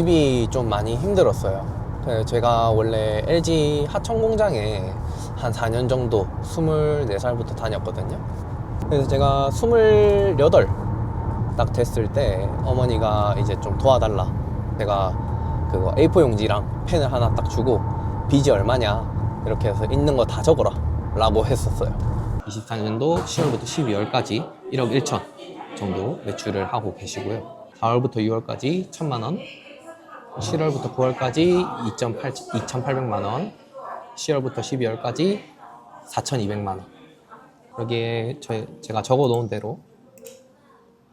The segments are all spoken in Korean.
집이 좀 많이 힘들었어요. 그 제가 원래 LG 하청 공장에 한 4년 정도 24살부터 다녔거든요. 그래서 제가 28 딱 됐을 때 어머니가 이제 좀 도와달라. 제가 그거 A4 용지랑 펜을 하나 딱 주고 빚이 얼마냐 이렇게 해서 있는 거 다 적어라 라고 했었어요. 24년도 10월부터 12월까지 1억 1천 정도 매출을 하고 계시고요. 4월부터 6월까지 1천만 원, 7월부터 9월까지 2,800만 원, 10월부터 12월까지 4,200만 원. 여기에 저, 제가 적어 놓은 대로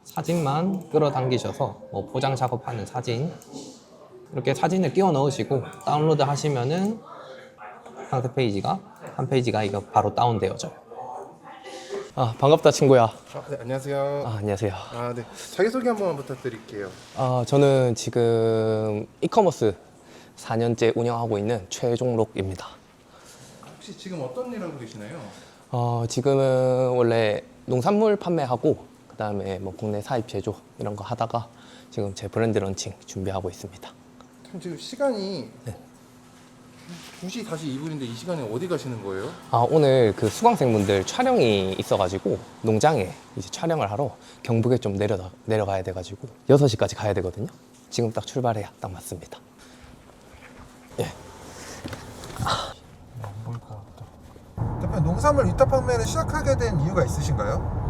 사진만 끌어당기셔서 뭐 포장 작업하는 사진 이렇게 사진을 끼워 넣으시고 다운로드 하시면은 상세 페이지가 한 페이지가 이거 바로 다운되어져요. 아 반갑다 친구야. 아, 네, 안녕하세요. 아, 안녕하세요. 아, 네. 자기소개 한번 부탁드릴게요. 아, 저는 지금 이커머스 4년째 운영하고 있는 최종록입니다. 혹시 지금 어떤 일 하고 계시나요? 어, 지금은 원래 농산물 판매하고 그다음에 뭐 국내 사입 제조 이런 거 하다가 지금 제 브랜드 런칭 준비하고 있습니다. 참 지금 시간이 네. 2시 42분인데 이 시간에 어디 가시는 거예요? 아, 오늘 그 수강생분들 촬영이 있어가지고 농장에 이제 촬영을 하러 경북에 좀 내려 내려가야 돼가지고 6시까지 가야 되거든요. 지금 딱 출발해야 딱 맞습니다. 예. 대표님 농산물 위탁 판매를 시작하게 된 이유가 있으신가요?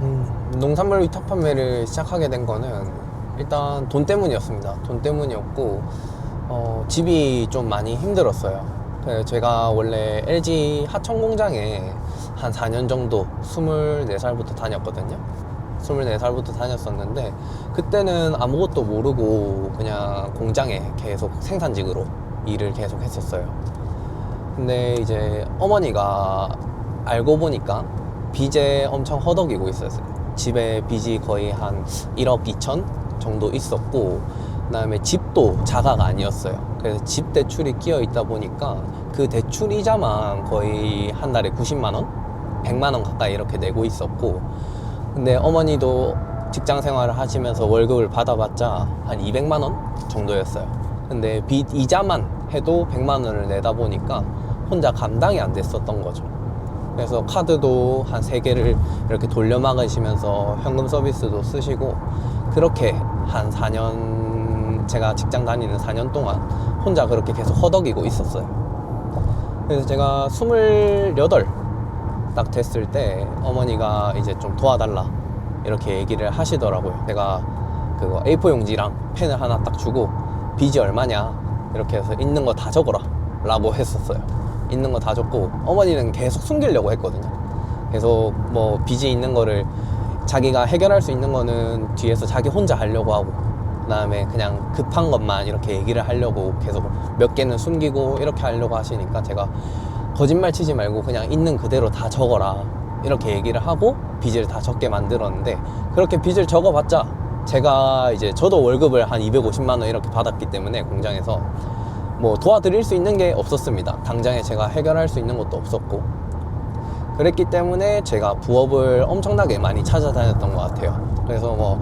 음, 농산물 위탁 판매를 시작하게 된 거는 일단 돈 때문이었습니다. 돈 때문이었고 어, 집이 좀 많이 힘들었어요. 그 제가 원래 LG 하청 공장에 한 4년 정도 24살부터 다녔거든요. 24살부터 다녔었는데 그때는 아무것도 모르고 그냥 공장에 계속 생산직으로 일을 계속 했었어요. 근데 이제 어머니가 알고 보니까 빚에 엄청 허덕이고 있었어요. 집에 빚이 거의 한 1억 2천 정도 있었고, 그다음에 집도 자가가 아니었어요. 그래서 집 대출이 끼어 있다 보니까 그 대출 이자만 거의 한 달에 90만 원, 100만 원 가까이 이렇게 내고 있었고, 근데 어머니도 직장 생활을 하시면서 월급을 받아봤자 한 200만 원 정도였어요. 근데 빚 이자만 해도 100만 원을 내다 보니까 혼자 감당이 안 됐었던 거죠. 그래서 카드도 한 세 개를 이렇게 돌려 막으시면서 현금 서비스도 쓰시고 그렇게 한 4년 제가 직장 다니는 4년 동안 혼자 그렇게 계속 허덕이고 있었어요. 그래서 제가 28 딱 됐을 때 어머니가 이제 좀 도와달라 이렇게 얘기를 하시더라고요. 제가 그거 A4 용지랑 펜을 하나 딱 주고 빚이 얼마냐 이렇게 해서 있는 거 다 적어라 라고 했었어요. 있는 거 다 적고 어머니는 계속 숨기려고 했거든요. 계속 뭐 빚이 있는 거를 자기가 해결할 수 있는 거는 뒤에서 자기 혼자 하려고 하고 그다음에 그냥 급한 것만 이렇게 얘기를 하려고 계속 몇 개는 숨기고 이렇게 하려고 하시니까 제가 거짓말 치지 말고 그냥 있는 그대로 다 적어라 이렇게 얘기를 하고 빚을 다 적게 만들었는데 그렇게 빚을 적어봤자 제가 이제 저도 월급을 한 250만 원 이렇게 받았기 때문에 공장에서 뭐 도와드릴 수 있는 게 없었습니다. 당장에 제가 해결할 수 있는 것도 없었고 그랬기 때문에 제가 부업을 엄청나게 많이 찾아다녔던 것 같아요. 그래서 뭐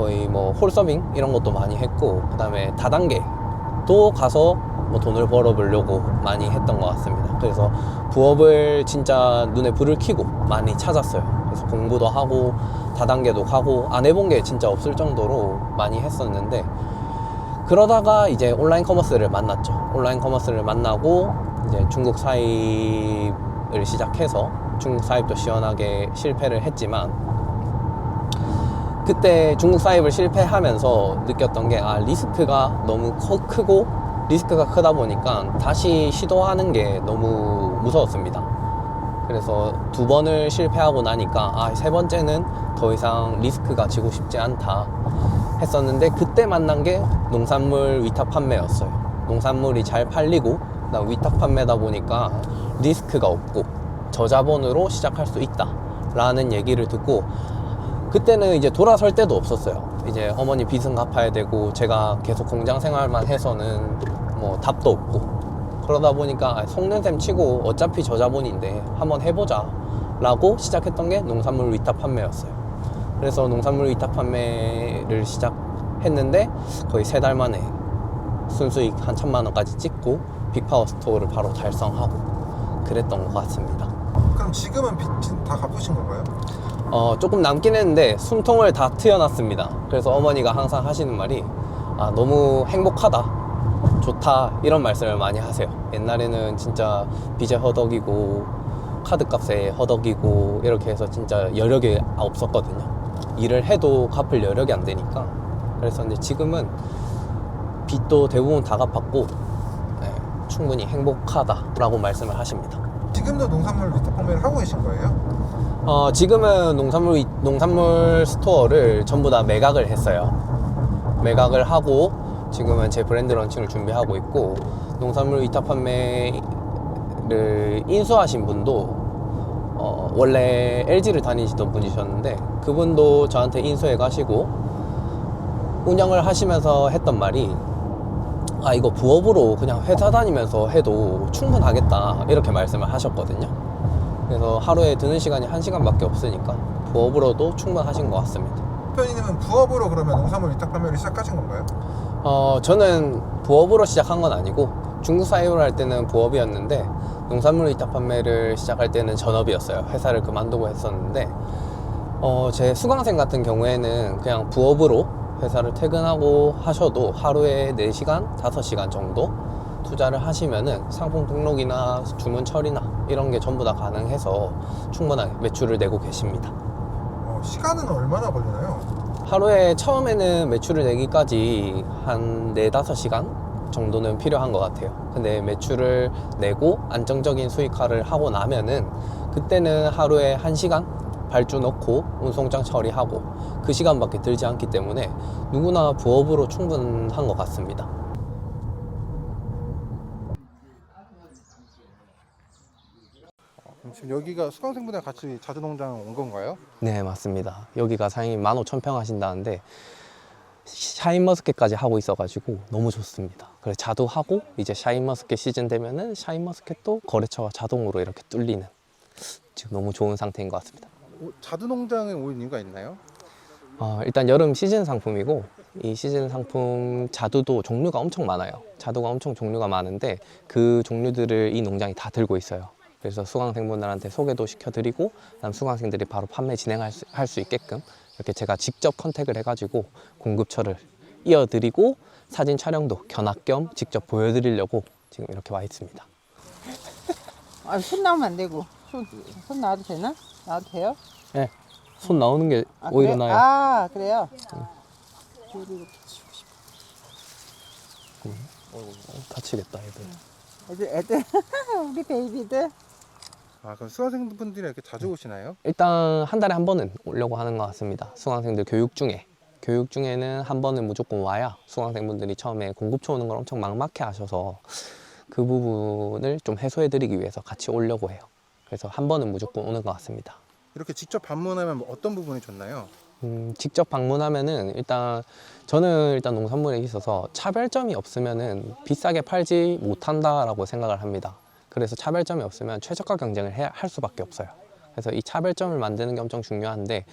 거의 뭐 홀서빙 이런 것도 많이 했고 그다음에 다단계도 가서 뭐 돈을 벌어보려고 많이 했던 것 같습니다. 그래서 부업을 진짜 눈에 불을 켜고 많이 찾았어요. 그래서 공부도 하고 다단계도 가고 안 해본 게 진짜 없을 정도로 많이 했었는데 그러다가 이제 온라인 커머스를 만났죠. 온라인 커머스를 만나고 이제 중국 사입을 시작해서 중국 사입도 시원하게 실패를 했지만 그때 중국 사입을 실패하면서 느꼈던 게 아 리스크가 너무 커, 크고 리스크가 크다 보니까 다시 시도하는 게 너무 무서웠습니다. 그래서 두 번을 실패하고 나니까 아 세 번째는 더 이상 리스크가 지고 싶지 않다 했었는데 그때 만난 게 농산물 위탁 판매였어요. 농산물이 잘 팔리고 그다음 위탁 판매다 보니까 리스크가 없고 저자본으로 시작할 수 있다 라는 얘기를 듣고 그때는 이제 돌아설 때도 없었어요. 이제 어머니 빚은 갚아야 되고 제가 계속 공장 생활만 해서는 뭐 답도 없고 그러다 보니까 속는 셈 치고 어차피 저자본인데 한번 해보자 라고 시작했던 게 농산물 위탁 판매였어요. 그래서 농산물 위탁 판매를 시작 했는데 거의 세 달 만에 순수익 한 천만 원까지 찍고 빅파워 스토어를 바로 달성하고 그랬던 것 같습니다. 그럼 지금은 빚다 갚으신 건가요? 어, 조금 남긴 했는데 숨통을 다 트여놨습니다. 그래서 어머니가 항상 하시는 말이 아, 너무 행복하다, 좋다 이런 말씀을 많이 하세요. 옛날에는 진짜 빚에 허덕이고 카드값에 허덕이고 이렇게 해서 진짜 여력이 없었거든요. 일을 해도 갚을 여력이 안 되니까 그래서 이제 지금은 빚도 대부분 다 갚았고 네, 충분히 행복하다라고 말씀을 하십니다. 지금도 농산물 위탁 판매를 하고 계신 거예요? 어, 지금은 농산물, 위- 농산물 스토어를 전부 다 매각을 했어요. 매각을 하고 지금은 제 브랜드 런칭을 준비하고 있고 농산물 위탁 판매를 인수하신 분도 어, 원래 LG를 다니시던 분이셨는데 그분도 저한테 인수해 가시고 운영을 하시면서 했던 말이 아 이거 부업으로 그냥 회사 다니면서 해도 충분하겠다 이렇게 말씀을 하셨거든요. 그래서 하루에 드는 시간이 한시간밖에 없으니까 부업으로도 충분하신 것 같습니다. 대표님은 부업으로 그러면 농산물 위탁 판매를 시작하신 건가요? 어, 저는 부업으로 시작한 건 아니고 중국 사회를 할 때는 부업이었는데 농산물 위탁 판매를 시작할 때는 전업이었어요. 회사를 그만두고 했었는데 어, 제 수강생 같은 경우에는 그냥 부업으로 회사를 퇴근하고 하셔도 하루에 4시간, 5시간 정도 투자를 하시면은 상품 등록이나 주문 처리나 이런 게 전부 다 가능해서 충분하게 매출을 내고 계십니다. 어, 시간은 얼마나 걸리나요? 하루에 처음에는 매출을 내기까지 한 4, 5시간 정도는 필요한 것 같아요. 근데 매출을 내고 안정적인 수익화를 하고 나면은 그때는 하루에 1시간 발주 넣고 운송장 처리하고 그 시간밖에 들지 않기 때문에 누구나 부업으로 충분한 것 같습니다. 그럼 지금 여기가 수강생분들 같이 자두농장 온 건가요? 네, 맞습니다. 여기가 사장님 15,000평 하신다는데 샤인머스켓까지 하고 있어가지고 너무 좋습니다. 그래서 자두 하고 이제 샤인머스켓 시즌 되면은 샤인머스켓도 거래처가 자동으로 이렇게 뚫리는 지금 너무 좋은 상태인 것 같습니다. 오, 자두농장에 온 이유가 있나요? 어, 일단 여름 시즌 상품이고 이 시즌 상품 자두도 종류가 엄청 많아요. 자두가 엄청 종류가 많은데 그 종류들을 이 농장이 다 들고 있어요. 그래서 수강생분들한테 소개도 시켜드리고 그다음 수강생들이 바로 판매 진행할 수, 할 수 있게끔 이렇게 제가 직접 컨택을 해가지고 공급처를 이어드리고 사진 촬영도 견학 겸 직접 보여드리려고 지금 이렇게 와 있습니다. 아, 손 나오면 안 되고. 손, 손 나와도 되나? 나와도 돼요? 네, 손 나오는 게 아, 오히려 그래? 나아요. 아, 그래요? 어, 다치겠다 애들. 애들, 애들, 우리 베이비들. 아 그럼 수강생분들이 이렇게 자주 오시나요? 일단 한 달에 한 번은 오려고 하는 것 같습니다. 수강생들 교육 중에 교육 중에는 한 번은 무조건 와야 수강생분들이 처음에 공급처 오는 걸 엄청 막막해 하셔서 그 부분을 좀 해소해드리기 위해서 같이 오려고 해요. 그래서 한 번은 무조건 오는 것 같습니다. 이렇게 직접 방문하면 뭐 어떤 부분이 좋나요? 음, 직접 방문하면은 일단 저는 일단 농산물에 있어서 차별점이 없으면은 비싸게 팔지 못한다라고 생각을 합니다. 그래서 차별점이 없으면 최저가 경쟁을 해야 할 수밖에 없어요. 그래서 이 차별점을 만드는 게 엄청 중요한데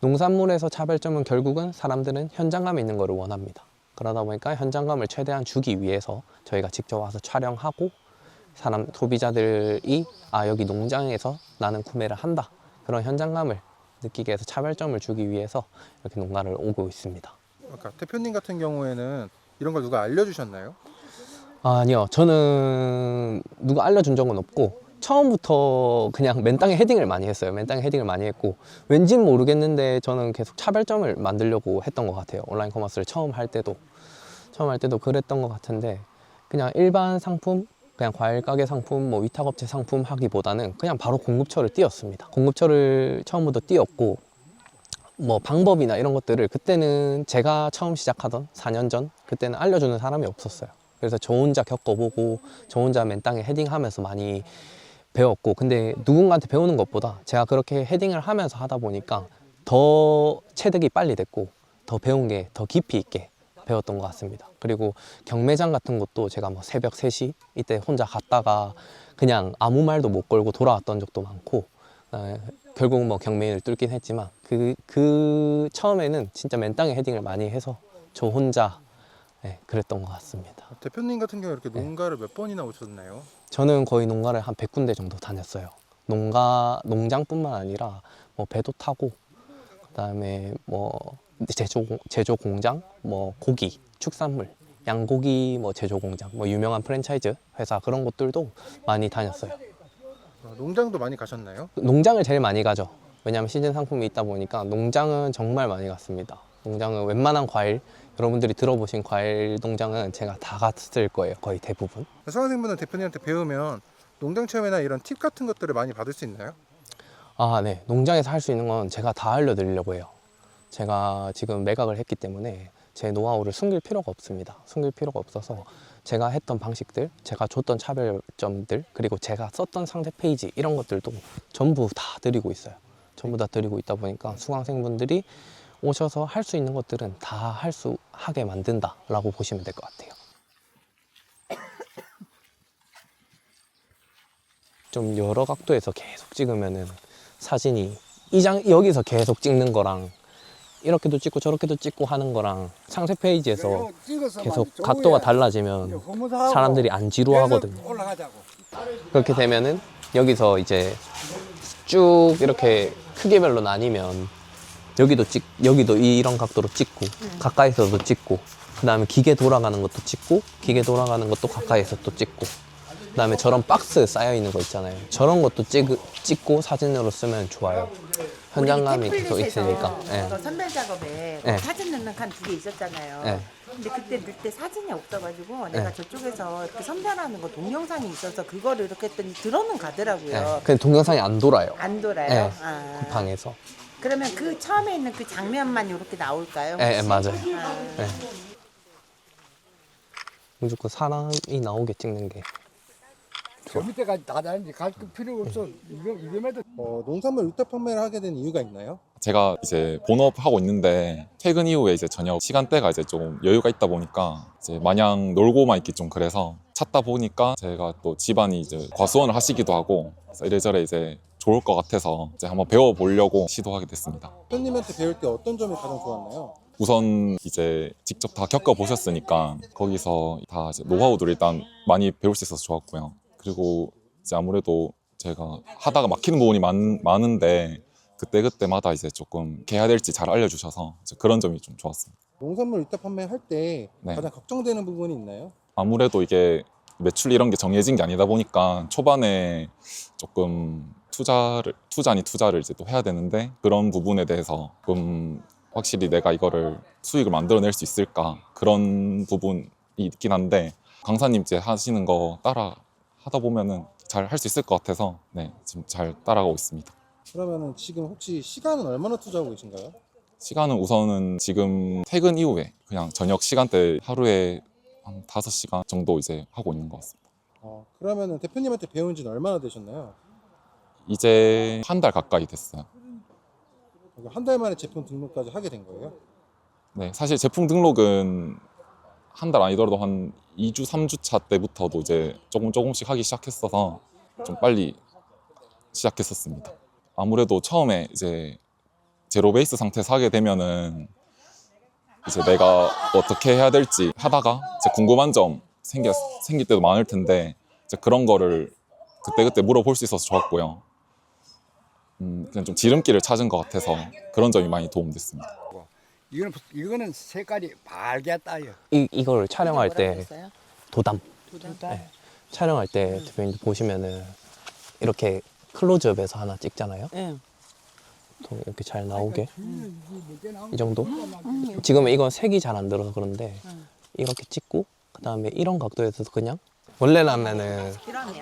농산물에서 차별점은 결국은 사람들은 현장감이 있는 거를 원합니다. 그러다 보니까 현장감을 최대한 주기 위해서 저희가 직접 와서 촬영하고 사람 소비자들이 아 여기 농장에서 나는 구매를 한다 그런 현장감을 느끼게 해서 차별점을 주기 위해서 이렇게 농가를 오고 있습니다. 아까 대표님 같은 경우에는 이런 걸 누가 알려주셨나요? 아, 아니요, 저는 누가 알려준 적은 없고 처음부터 그냥 맨땅에 헤딩을 많이 했어요. 맨땅에 헤딩을 많이 했고 왠지는 모르겠는데 저는 계속 차별점을 만들려고 했던 것 같아요. 온라인 커머스를 처음 할 때도 처음 할 때도 그랬던 것 같은데 그냥 일반 상품 그냥 과일 가게 상품, 뭐 위탁업체 상품 하기보다는 그냥 바로 공급처를 띄웠습니다. 공급처를 처음부터 띄웠고 뭐 방법이나 이런 것들을 그때는 제가 처음 시작하던 4년 전 그때는 알려주는 사람이 없었어요. 그래서 저 혼자 겪어보고 저 혼자 맨 땅에 헤딩하면서 많이 배웠고 근데 누군가한테 배우는 것보다 제가 그렇게 헤딩을 하면서 하다 보니까 더 체득이 빨리 됐고 더 배운 게 더 깊이 있게 배웠던 것 같습니다. 그리고 경매장 같은 것도 제가 뭐 새벽 3시 이때 혼자 갔다가 그냥 아무 말도 못 걸고 돌아왔던 적도 많고 어, 결국 뭐 경매인을 뚫긴 했지만 그, 그 처음에는 진짜 맨 땅에 헤딩을 많이 해서 저 혼자 네, 그랬던 것 같습니다. 대표님 같은 경우 네. 이렇게 농가를 몇 번이나 오셨나요? 저는 거의 농가를 한 100군데 정도 다녔어요. 농가 농장뿐만 아니라 뭐 배도 타고 그다음에 뭐 제조 공- 제조 공장, 뭐 고기, 축산물, 양고기 뭐 제조 공장, 뭐 유명한 프랜차이즈 회사 그런 곳들도 많이 다녔어요. 아, 농장도 많이 가셨나요? 농장을 제일 많이 가죠. 왜냐하면 시즌 상품이 있다 보니까 농장은 정말 많이 갔습니다. 농장은 웬만한 과일 여러분들이 들어보신 과일 농장은 제가 다 갔을 거예요. 거의 대부분. 수강생분은 대표님한테 배우면 농장 체험이나 이런 팁 같은 것들을 많이 받을 수 있나요? 아, 네. 농장에서 할 수 있는 건 제가 다 알려드리려고 해요. 제가 지금 매각을 했기 때문에 제 노하우를 숨길 필요가 없습니다. 숨길 필요가 없어서 제가 했던 방식들, 제가 줬던 차별점들, 그리고 제가 썼던 상세 페이지 이런 것들도 전부 다 드리고 있어요. 전부 다 드리고 있다 보니까 수강생분들이 오셔서 할 수 있는 것들은 다 할 수 하게 만든다라고 보시면 될 것 같아요. 좀 여러 각도에서 계속 찍으면은 사진이 이 장 여기서 계속 찍는 거랑 이렇게도 찍고 저렇게도 찍고 하는 거랑 상세 페이지에서 계속 각도가 달라지면 사람들이 안 지루하거든요. 그렇게 되면은 여기서 이제 쭉 이렇게 크기별로 나뉘면 여기도 찍 여기도 이런 각도로 찍고 가까이서도 찍고 그다음에 기계 돌아가는 것도 찍고 기계 돌아가는 것도 가까이서 또 찍고 그다음에 저런 박스 쌓여 있는 거 있잖아요. 저런 것도 찍, 찍고 사진으로 쓰면 좋아요. 현장감이 계속 있으니까. 예. 그 선별 작업에 네. 사진 넣는 칸 두 개 있었잖아요. 네. 근데 그때 넣을 때 사진이 없어가지고 내가 네. 저쪽에서 그 선별하는 거 동영상이 있어서 그거를 이렇게 했더니 들어는 가더라고요. 예. 근데 동영상이 안 돌아요. 안 돌아요. 네. 아. 그 방에서. 그러면 그 처음에 있는 그 장면만 이렇게 나올까요? 예, 예? 맞아요. 아. 예. 무조건 사람이 나오게 찍는 게 저 밑에까지 다 다니는데 갈 필요 없어. 이거 이거매도 어, 농산물 위탁 판매를 하게 된 이유가 있나요? 제가 이제 본업 하고 있는데 퇴근 이후에 이제 저녁 시간대가 이제 좀 여유가 있다 보니까 이제 마냥 놀고만 있기 좀 그래서 찾다 보니까 제가 또 집안이 이제 과수원을 하시기도 하고 그래서 이래저래 이제 좋을 것 같아서 이제 한번 배워보려고 시도하게 됐습니다. 대표님한테 배울 때 어떤 점이 가장 좋았나요? 우선 이제 직접 다 겪어보셨으니까 거기서 다 이제 노하우들을 일단 많이 배울 수 있어서 좋았고요. 그리고 이제 아무래도 제가 하다가 막히는 부분이 많, 많은데 그때그때마다 이제 조금 해야 될지 잘 알려주셔서 그런 점이 좀 좋았습니다. 농산물 위탁 판매할 때 네. 가장 걱정되는 부분이 있나요? 아무래도 이게 매출 이런 게 정해진 게 아니다 보니까 초반에 조금 투자를 투자 아니 투자를 이제 또 해야 되는데 그런 부분에 대해서 조금 확실히 내가 이거를 수익을 만들어낼 수 있을까 그런 부분이 있긴 한데 강사님 이제 하시는 거 따라 하다 보면은 잘 할 수 있을 것 같아서 네 지금 잘 따라가고 있습니다. 그러면은 지금 혹시 시간은 얼마나 투자하고 계신가요? 시간은 우선은 지금 퇴근 이후에 그냥 저녁 시간대 하루에 한 5시간 정도 이제 하고 있는 것 같습니다. 어, 그러면은 대표님한테 배운 지는 얼마나 되셨나요? 이제 한 달 가까이 됐어요. 한 달 만에 제품 등록까지 하게 된 거예요? 네, 사실 제품 등록은 한 달 아니더라도 한 2주, 3주 차 때부터도 이제 조금 조금씩 하기 시작했어서 좀 빨리 시작했었습니다. 아무래도 처음에 이제 제로 베이스 상태에서 하게 되면은 이제 내가 어떻게 해야 될지 하다가 이제 궁금한 점 생겨, 생길 때도 많을 텐데 이제 그런 거를 그때그때 물어볼 수 있어서 좋았고요. 음, 그냥 좀 지름길을 찾은 것 같아서 그런 점이 많이 도움됐습니다. 이거는 이거는 색깔이 밝겠다요. 이, 이걸 촬영할 때? 도담? 네. 촬영할 때 대표님 보시면은 이렇게 클로즈업에서 하나 찍잖아요. 예. 또 이렇게 잘 나오게 문제 나오면 이 정도. 지금은 이건 색이 잘 안 들어서 그런데 이렇게 찍고 그 다음에 이런 각도에서 그냥 원래라면은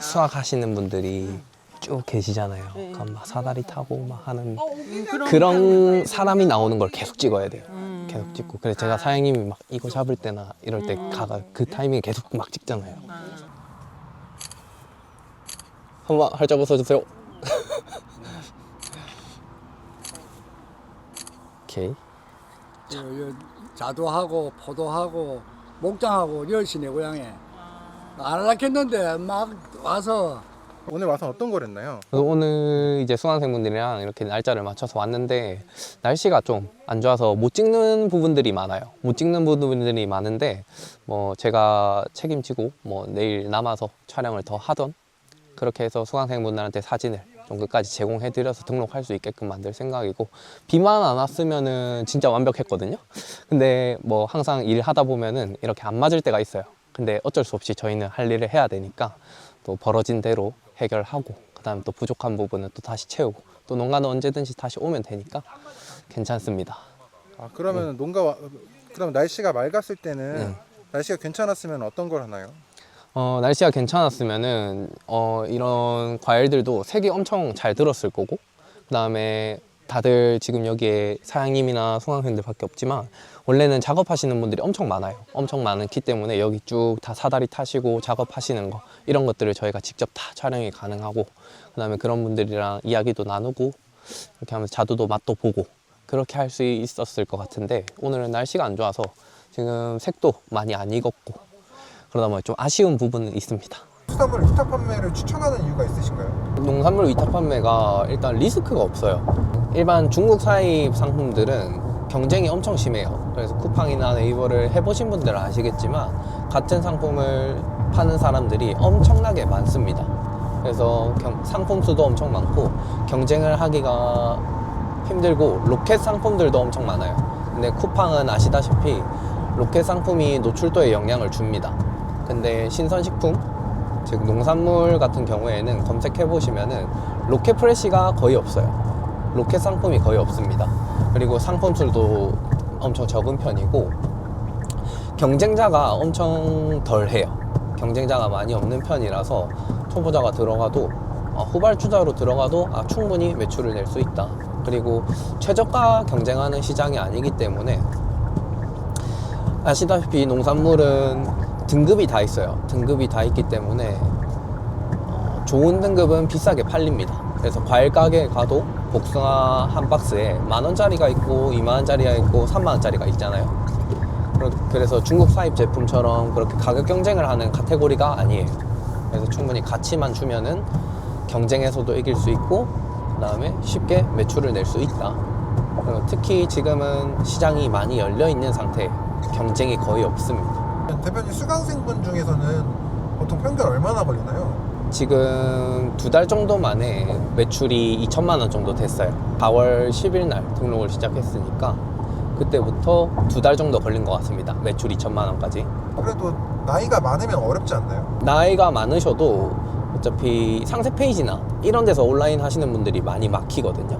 수학하시는 분들이 쭉 계시잖아요. 네. 그럼 막 사다리 타고 막 하는 음, 그런 사람이 나오는 걸 계속 찍어야 돼요. 음. 계속 찍고. 그래서 제가 사장님이 막 이거 잡을 때나 이럴 때 가가 그 타이밍에 계속 막 찍잖아요. 한번 활짝 웃어주세요. 오케이. 요, 요 자두하고 포도하고 목장하고 열시내 고향에 안 할락했는데 막 와서 오늘 와서 어떤 걸 했나요? 그래서 오늘 이제 수강생분들이랑 이렇게 날짜를 맞춰서 왔는데 날씨가 좀 안 좋아서 못 찍는 부분들이 많아요. 못 찍는 부분들이 많은데 뭐 제가 책임지고 뭐 내일 남아서 촬영을 더 하던 그렇게 해서 수강생분들한테 사진을 좀 끝까지 제공해 드려서 등록할 수 있게끔 만들 생각이고 비만 안 왔으면은 진짜 완벽했거든요. 근데 뭐 항상 일 하다 보면은 이렇게 안 맞을 때가 있어요. 근데 어쩔 수 없이 저희는 할 일을 해야 되니까 또 벌어진 대로 해결하고 그다음에 또 부족한 부분은 또 다시 채우고 또 농가는 언제든지 다시 오면 되니까 괜찮습니다. 아 그러면 농가 와, 그럼 날씨가 맑았을 때는 네. 날씨가 괜찮았으면 어떤 걸 하나요? 어, 날씨가 괜찮았으면은 어, 이런 과일들도 색이 엄청 잘 들었을 거고 그다음에 다들 지금 여기에 사장님이나 수강생들밖에 없지만 원래는 작업하시는 분들이 엄청 많아요. 엄청 많기 때문에 여기 쭉 다 사다리 타시고 작업하시는 거 이런 것들을 저희가 직접 다 촬영이 가능하고 그 다음에 그런 분들이랑 이야기도 나누고 이렇게 하면서 자두도 맛도 보고 그렇게 할 수 있었을 것 같은데 오늘은 날씨가 안 좋아서 지금 색도 많이 안 익었고 그러다 보니 좀 아쉬운 부분은 있습니다. 수산물 위탁 판매를 추천하는 이유가 있으신가요? 농산물 위탁 판매가 일단 리스크가 없어요. 일반 중국 사입 상품들은 경쟁이 엄청 심해요. 그래서 쿠팡이나 네이버를 해보신 분들은 아시겠지만 같은 상품을 파는 사람들이 엄청나게 많습니다. 그래서 경- 상품 수도 엄청 많고 경쟁을 하기가 힘들고 로켓 상품들도 엄청 많아요. 근데 쿠팡은 아시다시피 로켓 상품이 노출도에 영향을 줍니다. 근데 신선식품 즉 농산물 같은 경우에는 검색해 보시면은 로켓 프레시가 거의 없어요. 로켓 상품이 거의 없습니다. 그리고 상품 수도 엄청 적은 편이고 경쟁자가 엄청 덜해요. 경쟁자가 많이 없는 편이라서 초보자가 들어가도 어, 후발주자로 들어가도 아, 충분히 매출을 낼 수 있다. 그리고 최저가 경쟁하는 시장이 아니기 때문에 아시다시피 농산물은 등급이 다 있어요. 등급이 다 있기 때문에 어, 좋은 등급은 비싸게 팔립니다. 그래서 과일 가게에 가도 복숭아 한 박스에 만 원짜리가 있고 2만 원짜리가 있고 3만 원짜리가 있잖아요. 그래서 중국 사입 제품처럼 그렇게 가격 경쟁을 하는 카테고리가 아니에요. 그래서 충분히 가치만 주면은 경쟁에서도 이길 수 있고 그다음에 쉽게 매출을 낼 수 있다. 특히 지금은 시장이 많이 열려 있는 상태, 경쟁이 거의 없습니다. 대표님 수강생분 중에서는 보통 평균 얼마나 걸리나요? 지금 두 달 정도 만에 매출이 2천만 원 정도 됐어요. 4월 10일 날 등록을 시작했으니까 그때부터 두 달 정도 걸린 것 같습니다. 매출 2천만 원까지. 그래도 나이가 많으면 어렵지 않나요? 나이가 많으셔도 어차피 상세 페이지나 이런 데서 온라인 하시는 분들이 많이 막히거든요.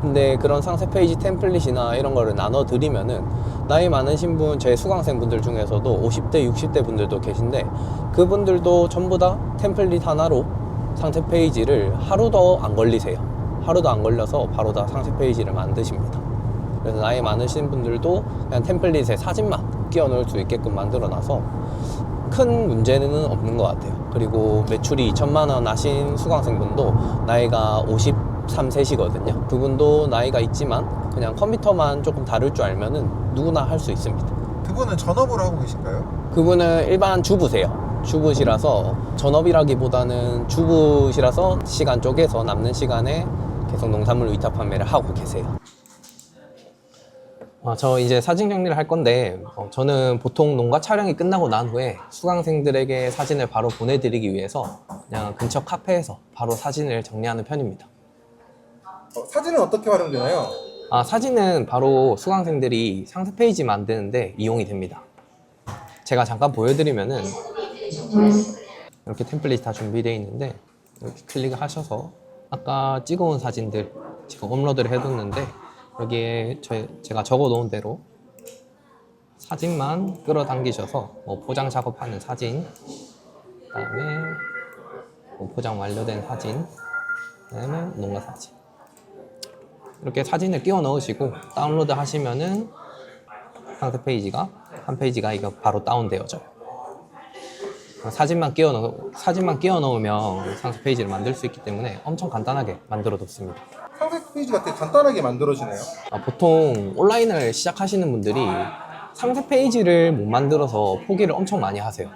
근데 그런 상세 페이지 템플릿이나 이런 거를 나눠 드리면은 나이 많으신 분, 제 수강생 분들 중에서도 50대, 60대 분들도 계신데 그분들도 전부 다 템플릿 하나로 상세 페이지를 하루도 안 걸리세요. 하루도 안 걸려서 바로 다 상세 페이지를 만드십니다. 그래서 나이 많으신 분들도 그냥 템플릿에 사진만 끼워 넣을 수 있게끔 만들어 놔서 큰 문제는 없는 것 같아요. 그리고 매출이 2천만 원 하신 수강생분도 나이가 53세시거든요. 그분도 나이가 있지만 그냥 컴퓨터만 조금 다룰 줄 알면은 누구나 할 수 있습니다. 그분은 전업으로 하고 계신가요? 그분은 일반 주부세요. 주부시라서 전업이라기보다는 주부시라서 시간 쪼개서 남는 시간에 계속 농산물 위탁 판매를 하고 계세요. 아, 저 이제 사진 정리를 할 건데 어, 저는 보통 농가 촬영이 끝나고 난 후에 수강생들에게 사진을 바로 보내드리기 위해서 그냥 근처 카페에서 바로 사진을 정리하는 편입니다. 어, 사진은 어떻게 활용되나요? 아, 사진은 바로 수강생들이 상세 페이지 만드는데 이용이 됩니다. 제가 잠깐 보여드리면은 이렇게 템플릿이 다 준비되어 있는데 이렇게 클릭을 하셔서 아까 찍어온 사진들 지금 업로드를 해뒀는데 여기에 저, 제가 적어놓은 대로 사진만 끌어당기셔서 뭐 포장 작업하는 사진 그다음에 뭐 포장 완료된 사진 그다음에 농가 사진 이렇게 사진을 끼워 넣으시고 다운로드 하시면은 상세 페이지가 한 페이지가 이거 바로 다운되어져요. 사진만 끼워 넣 사진만 끼워 넣으면 상세 페이지를 만들 수 있기 때문에 엄청 간단하게 만들어 뒀습니다. 상세 페이지가 되게 간단하게 만들어지네요. 아, 보통 온라인을 시작하시는 분들이 상세 페이지를 못 만들어서 포기를 엄청 많이 하세요.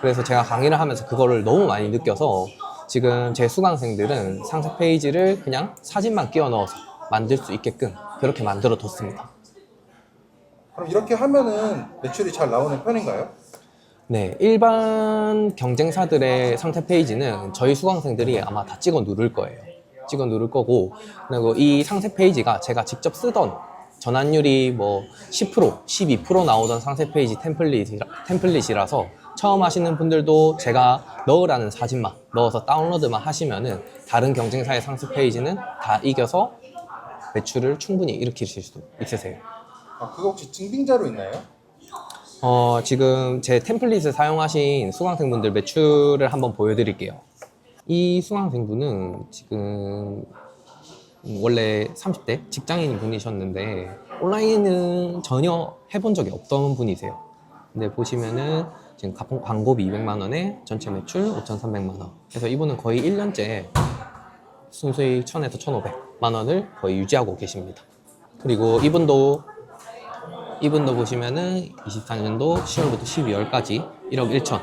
그래서 제가 강의를 하면서 그거를 너무 많이 느껴서 지금 제 수강생들은 상세 페이지를 그냥 사진만 끼워 넣어서 만들 수 있게끔 그렇게 만들어 뒀습니다. 그럼 이렇게 하면은 매출이 잘 나오는 편인가요? 네, 일반 경쟁사들의 상태 페이지는 저희 수강생들이 아마 다 찍어 누를 거예요. 찍어 누를 거고, 그리고 이 상세 페이지가 제가 직접 쓰던 전환율이 뭐 10%, 12% 나오던 상세 페이지 템플릿이라, 템플릿이라서 처음 하시는 분들도 제가 넣으라는 사진만 넣어서 다운로드만 하시면은 다른 경쟁사의 상세 페이지는 다 이겨서 매출을 충분히 일으키실 수 있으세요. 아, 그거 혹시 증빙자료 있나요? 어, 지금 제 템플릿을 사용하신 수강생분들 매출을 한번 보여드릴게요. 이 수강생분은 지금 원래 30대 직장인 분이셨는데 온라인은 전혀 해본 적이 없던 분이세요. 근데 보시면은 지금 광고비 200만 원에 전체 매출 5,300만 원. 그래서 이분은 거의 1년째 순수익 1,000에서 1,500 만 원을 거의 유지하고 계십니다. 그리고 이분도 이분도 보시면은 24년도 10월부터 12월까지 1억 1천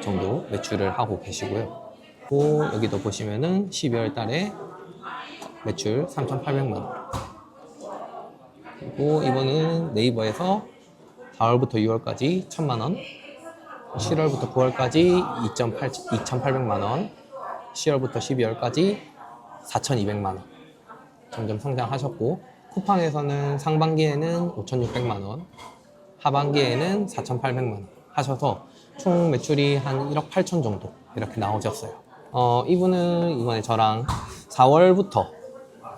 정도 매출을 하고 계시고요. 또 여기도 보시면은 12월 달에 매출 3,800만 원. 그리고 이분은 네이버에서 4월부터 6월까지 1,000만 원. 7월부터 9월까지 2,800만 원. 10월부터 12월까지 4,200만 원. 점점 성장하셨고 쿠팡에서는 상반기에는 5,600만 원, 하반기에는 4,800만 원 하셔서 총 매출이 한 1억 8천 정도 이렇게 나오셨어요. 어, 이분은 이번에 저랑 4월부터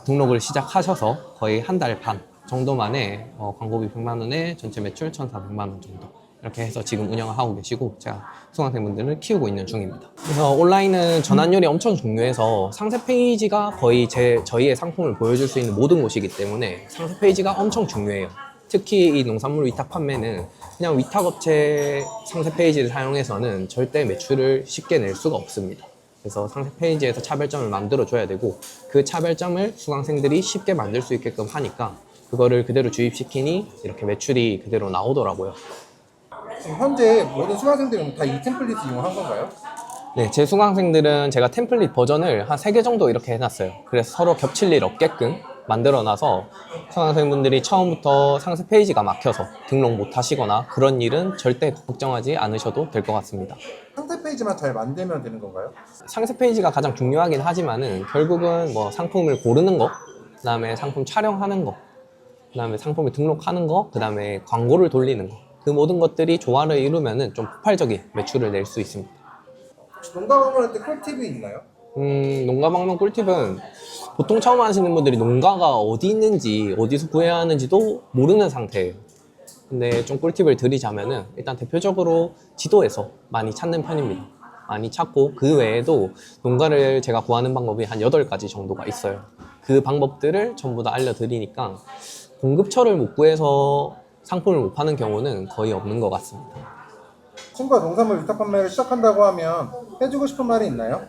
등록을 시작하셔서 거의 한 달 반 정도 만에 어, 광고비 100만 원에 전체 매출 1,400만 원 정도 이렇게 해서 지금 운영을 하고 계시고 제가 수강생분들을 키우고 있는 중입니다. 그래서 온라인은 전환율이 엄청 중요해서 상세 페이지가 거의 제 저희의 상품을 보여줄 수 있는 모든 곳이기 때문에 상세 페이지가 엄청 중요해요. 특히 이 농산물 위탁 판매는 그냥 위탁 업체 상세 페이지를 사용해서는 절대 매출을 쉽게 낼 수가 없습니다. 그래서 상세 페이지에서 차별점을 만들어 줘야 되고 그 차별점을 수강생들이 쉽게 만들 수 있게끔 하니까 그거를 그대로 주입시키니 이렇게 매출이 그대로 나오더라고요. 지금 현재 모든 수강생들은 다 이 템플릿을 이용한 건가요? 네, 제 수강생들은 제가 템플릿 버전을 한세개 정도 이렇게 해놨어요. 그래서 서로 겹칠 일 없게끔 만들어놔서 수강생분들이 처음부터 상세 페이지가 막혀서 등록 못 하시거나 그런 일은 절대 걱정하지 않으셔도 될 것 같습니다. 상세 페이지만 잘 만들면 되는 건가요? 상세 페이지가 가장 중요하긴 하지만은 결국은 뭐 상품을 고르는 거, 그다음에 상품 촬영하는 거, 그다음에 상품을 등록하는 거, 그다음에 광고를 돌리는 거. 그 모든 것들이 조화를 이루면은 좀 폭발적인 매출을 낼 수 있습니다. 혹시 농가 방문할 때 꿀팁이 있나요? 음, 농가 방문 꿀팁은 보통 처음 하시는 분들이 농가가 어디 있는지, 어디서 구해야 하는지도 모르는 상태예요. 근데 좀 꿀팁을 드리자면은 일단 대표적으로 지도에서 많이 찾는 편입니다. 많이 찾고 그 외에도 농가를 제가 구하는 방법이 한 8가지 정도가 있어요. 그 방법들을 전부 다 알려드리니까 공급처를 못 구해서 상품을 못 파는 경우는 거의 없는 것 같습니다. 친구가 농산물 위탁 판매를 시작한다고 하면 해주고 싶은 말이 있나요?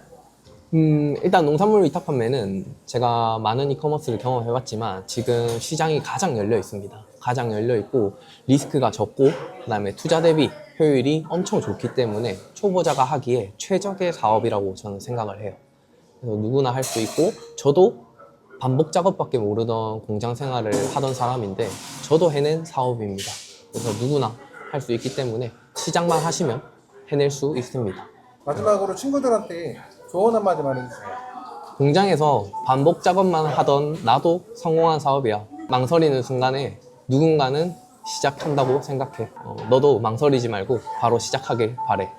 음, 일단 농산물 위탁 판매는 제가 많은 이커머스를 경험해봤지만 지금 시장이 가장 열려 있습니다. 가장 열려 있고 리스크가 적고 그다음에 투자 대비 효율이 엄청 좋기 때문에 초보자가 하기에 최적의 사업이라고 저는 생각을 해요. 그래서 누구나 할 수 있고 저도 반복 작업밖에 모르던 공장 생활을 하던 사람인데 저도 해낸 사업입니다. 그래서 누구나 할 수 있기 때문에 시작만 하시면 해낼 수 있습니다. 마지막으로 친구들한테 조언 한마디만 해주세요. 공장에서 반복 작업만 하던 나도 성공한 사업이야. 망설이는 순간에 누군가는 시작한다고 생각해. 어, 너도 망설이지 말고 바로 시작하길 바래.